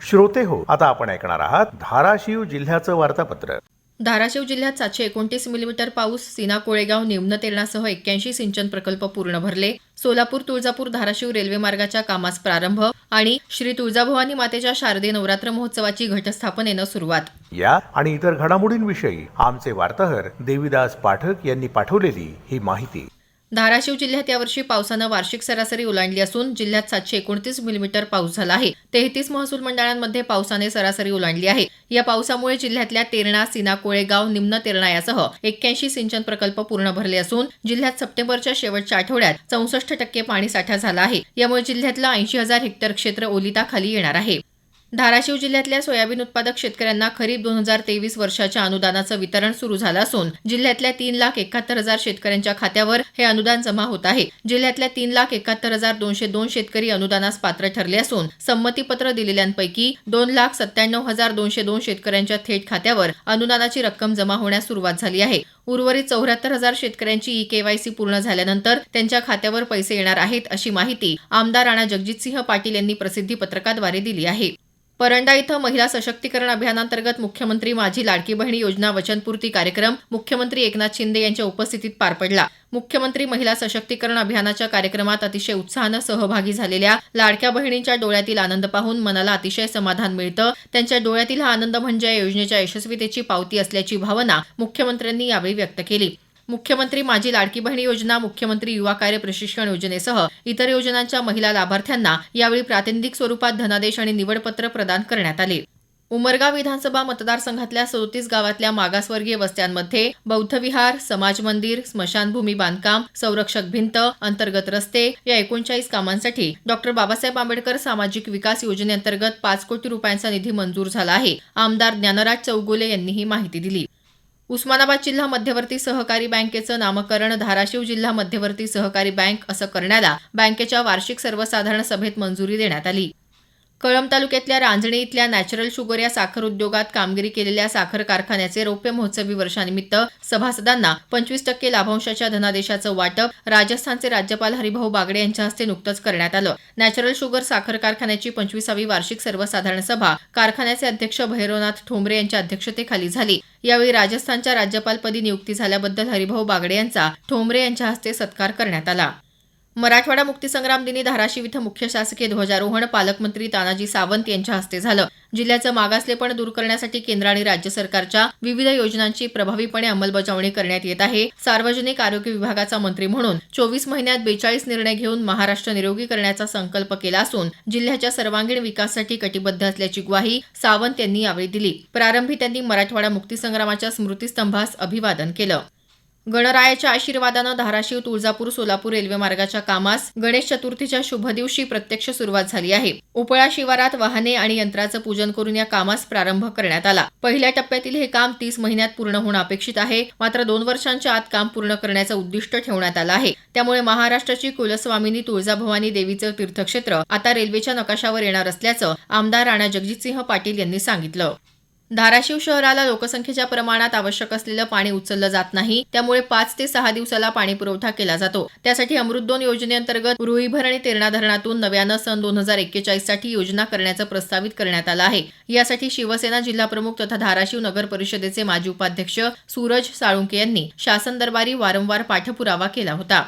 श्रोते हो आता आपण ऐकणार आहात धाराशिव जिल्ह्याचं वार्तापत्र. धाराशिव जिल्ह्यात सातशे एकोणतीस मिलीमीटर पाऊस सीना कोळेगाव निम्न तेरणासह एक्क्याऐंशी सिंचन प्रकल्प पूर्ण भरले. सोलापूर तुळजापूर धाराशिव रेल्वे मार्गाच्या कामास प्रारंभ आणि श्री तुळजाभवानी मातेच्या शारदीय नवरात्र महोत्सवाची घटस्थापनेनं सुरुवात. या आणि इतर घडामोडींविषयी आमचे वार्ताहर देविदास पाठक यांनी पाठवलेली ही माहिती. धाराशिव जिल्ह्यात यावर्षी पावसानं वार्षिक सरासरी ओलांडली असून जिल्ह्यात सातशे एकोणतीस मिलीमीटर पाऊस झाला आहे. तेहतीस महसूल मंडळांमध्ये पावसाने सरासरी ओलांडली आहे. या पावसामुळे जिल्ह्यातल्या तेरणा सिना कोळेगाव निम्न तेरणा यासह एक्क्याऐंशी सिंचन प्रकल्प पूर्ण भरले असून जिल्ह्यात सप्टेंबरच्या शेवटच्या आठवड्यात चौसष्ट टक्के पाणी साठा झाला आहे. यामुळे जिल्ह्यातलं ऐंशी हजार हेक्टर क्षेत्र ओलिताखाली येणार आहे. धाराशिव जिल्ह्यातल्या सोयाबीन उत्पादक शेतकऱ्यांना खरीप दोन हजार तेवीस वर्षाच्या अनुदानाचं वितरण सुरू झालं असून जिल्ह्यातल्या तीन लाख एकाहत्तर हजार शेतकऱ्यांच्या खात्यावर हे अनुदान जमा होत आहे. जिल्ह्यातल्या तीन लाख एकाहत्तर हजार दोनशे दोन शेतकरी अनुदानास पात्र ठरले असून संमतीपत्र दिलेल्यांपैकी दोन लाख सत्त्याण्णव हजार दोनशे दोन शेतकऱ्यांच्या थेट खात्यावर अनुदानाची रक्कम जमा होण्यास सुरुवात झाली आहे. उर्वरित चौऱ्याहत्तर हजार शेतकऱ्यांची ई केवायसी पूर्ण झाल्यानंतर त्यांच्या खात्यावर पैसे येणार आहेत अशी माहिती आमदार राणा जगजितसिंह पाटील यांनी प्रसिद्धी पत्रकाद्वारे दिली आहे. परंडा इथं महिला सशक्तीकरण अभियानांतर्गत मुख्यमंत्री माझी लाडकी बहिणी योजना वचनपूर्ती कार्यक्रम मुख्यमंत्री एकनाथ शिंदे यांच्या उपस्थितीत पार पडला. मुख्यमंत्री महिला सशक्तीकरण अभियानाच्या कार्यक्रमात अतिशय उत्साहानं सहभागी झालेल्या लाडक्या बहिणींच्या डोळ्यातील आनंद पाहून मनाला अतिशय समाधान मिळतं. त्यांच्या डोळ्यातील हा आनंद म्हणजे या योजनेच्या यशस्वीतेची पावती असल्याची भावना मुख्यमंत्र्यांनी यावेळी व्यक्त केली. मुख्यमंत्री माझी लाडकी बहिणी योजना मुख्यमंत्री युवा कार्य प्रशिक्षण योजनेसह इतर योजनांच्या महिला लाभार्थ्यांना यावेळी प्रातिनिधिक स्वरूपात धनादेश आणि निवडपत्र प्रदान करण्यात आले. उमरगा विधानसभा मतदारसंघातल्या सदोतीस गावातल्या मागासवर्गीय वस्त्यांमध्ये बौद्ध विहार समाज मंदिर स्मशानभूमी बांधकाम संरक्षक भिंत अंतर्गत रस्ते या एकोणचाळीस कामांसाठी डॉक्टर बाबासाहेब आंबेडकर सामाजिक विकास योजनेअंतर्गत पाच कोटी रुपयांचा निधी मंजूर झाला आहे आमदार ज्ञानराज चौगुले यांनी ही माहिती दिली. उस्मानाबाद जिल्हा मध्यवर्ती सहकारी बँकेचं नामकरण धाराशिव जिल्हा मध्यवर्ती सहकारी बँक असं करण्याला बँकेच्या वार्षिक सर्वसाधारण सभेत मंजुरी देण्यात आली. कळंब तालुक्यातल्या रांजणी इथल्या नॅचरल शुगर या साखर उद्योगात कामगिरी केलेल्या साखर कारखान्याचे रौप्य महोत्सवी वर्षानिमित्त सभासदांना पंचवीस टक्के लाभांशाच्या धनादेशाचं वाटप राजस्थानचे राज्यपाल हरिभाऊ बागडे यांच्या हस्ते नुकतंच करण्यात आलं. नॅचरल शुगर साखर कारखान्याची पंचवीसावी वार्षिक सर्वसाधारण सभा कारखान्याचे अध्यक्ष भैरवनाथ ठोंबरे यांच्या अध्यक्षतेखाली झाली. यावेळी राजस्थानच्या राज्यपालपदी नियुक्ती झाल्याबद्दल हरिभाऊ बागडे यांचा ठोंबरे यांच्या हस्ते सत्कार करण्यात आला. मराठवाडा मुक्तीसंग्राम दिनी धाराशिव इथं मुख्य शासकीय ध्वजारोहण पालकमंत्री तानाजी सावंत यांच्या हस्ते झालं. जिल्ह्याचं मागासलेपण दूर करण्यासाठी केंद्र आणि राज्य सरकारच्या विविध योजनांची प्रभावीपणे अंमलबजावणी करण्यात येत आहे. सार्वजनिक आरोग्य विभागाचा मंत्री म्हणून चोवीस महिन्यात बेचाळीस निर्णय घेऊन महाराष्ट्र निरोगी करण्याचा संकल्प केला असून जिल्ह्याच्या सर्वांगीण विकासासाठी कटिबद्ध असल्याची ग्वाही सावंत यांनी यावेळी दिली. प्रारंभी त्यांनी मराठवाडा मुक्तीसंग्रामाच्या स्मृतीस्तंभास अभिवादन केलं. गणरायाच्या आशीर्वादानं धाराशिव तुळजापूर सोलापूर रेल्वे मार्गाच्या कामास गणेश चतुर्थीच्या शुभ दिवशी प्रत्यक्ष सुरुवात झाली आहे. उपळा शिवारात वाहने आणि यंत्राचं पूजन करून या कामास प्रारंभ करण्यात आला. पहिल्या टप्प्यातील हे काम तीस महिन्यात पूर्ण होणं अपेक्षित आहे. मात्र दोन वर्षांच्या आत काम पूर्ण करण्याचं उद्दिष्ट ठेवण्यात आलं आहे. त्यामुळे महाराष्ट्राची कुलस्वामिनी तुळजाभवानी देवीचं तीर्थक्षेत्र आता रेल्वेच्या नकाशावर येणार असल्याचं आमदार राणा जगजितसिंह पाटील यांनी सांगितलं. धाराशिव शहराला लोकसंख्येच्या प्रमाणात आवश्यक असलेलं पाणी उचललं जात नाही. त्यामुळे पाच ते सहा दिवसाला पाणी पुरवठा केला जातो. त्यासाठी अमृत दोन योजनेअंतर्गत रुईभर आणि तेरणा धरणातून नव्यानं सन दोन हजार एक्केचाळीससाठी योजना करण्याचं प्रस्तावित करण्यात आलं आहे. यासाठी शिवसेना जिल्हाप्रमुख तथा धाराशिव नगर परिषदेचे माजी उपाध्यक्ष सूरज साळुंके यांनी शासन दरबारी वारंवार पाठपुरावा केला होता.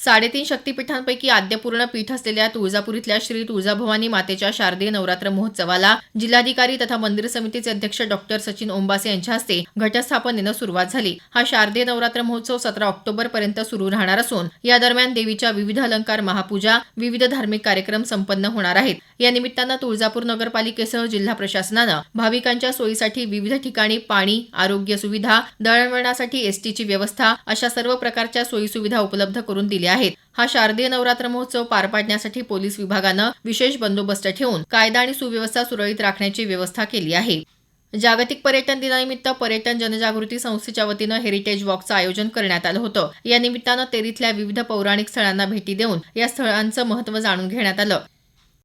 साडेतीन शक्तीपीठांपैकी आद्यपूर्ण पीठ असलेल्या तुळजापूर इथल्या श्री तुळजाभवानी मातेच्या शारदीय नवरात्र महोत्सवाला जिल्हाधिकारी तथा मंदिर समितीचे अध्यक्ष डॉक्टर सचिन ओंबासे यांच्या हस्ते घटस्थापनेनं सुरुवात झाली. हा शारदीय नवरात्र महोत्सव सतरा ऑक्टोबर पर्यंत सुरू राहणार असून या दरम्यान देवीच्या विविध अलंकार महापूजा विविध धार्मिक कार्यक्रम संपन्न होणार आहेत. या निमित्तानं तुळजापूर नगरपालिकेसह जिल्हा प्रशासनानं भाविकांच्या सोयीसाठी विविध ठिकाणी पाणी आरोग्य सुविधा दळणवळणासाठी एसटीची व्यवस्था अशा सर्व प्रकारच्या सोयी सुविधा उपलब्ध करून दिल्या आहेत. हा शारदीय नवरात्र महोत्सव पार पाडण्यासाठी पोलीस विभागानं विशेष बंदोबस्त ठेवून कायदा आणि सुव्यवस्था सुरळीत राखण्याची व्यवस्था केली आहे. जागतिक पर्यटन दिनानिमित्त पर्यटन जनजागृती संस्थेच्या वतीनं हेरिटेज वॉकचं आयोजन करण्यात आलं होतं. या निमित्तानं तेरीतल्या विविध पौराणिक स्थळांना भेटी देऊन या स्थळांचं महत्त्व जाणून घेण्यात आलं.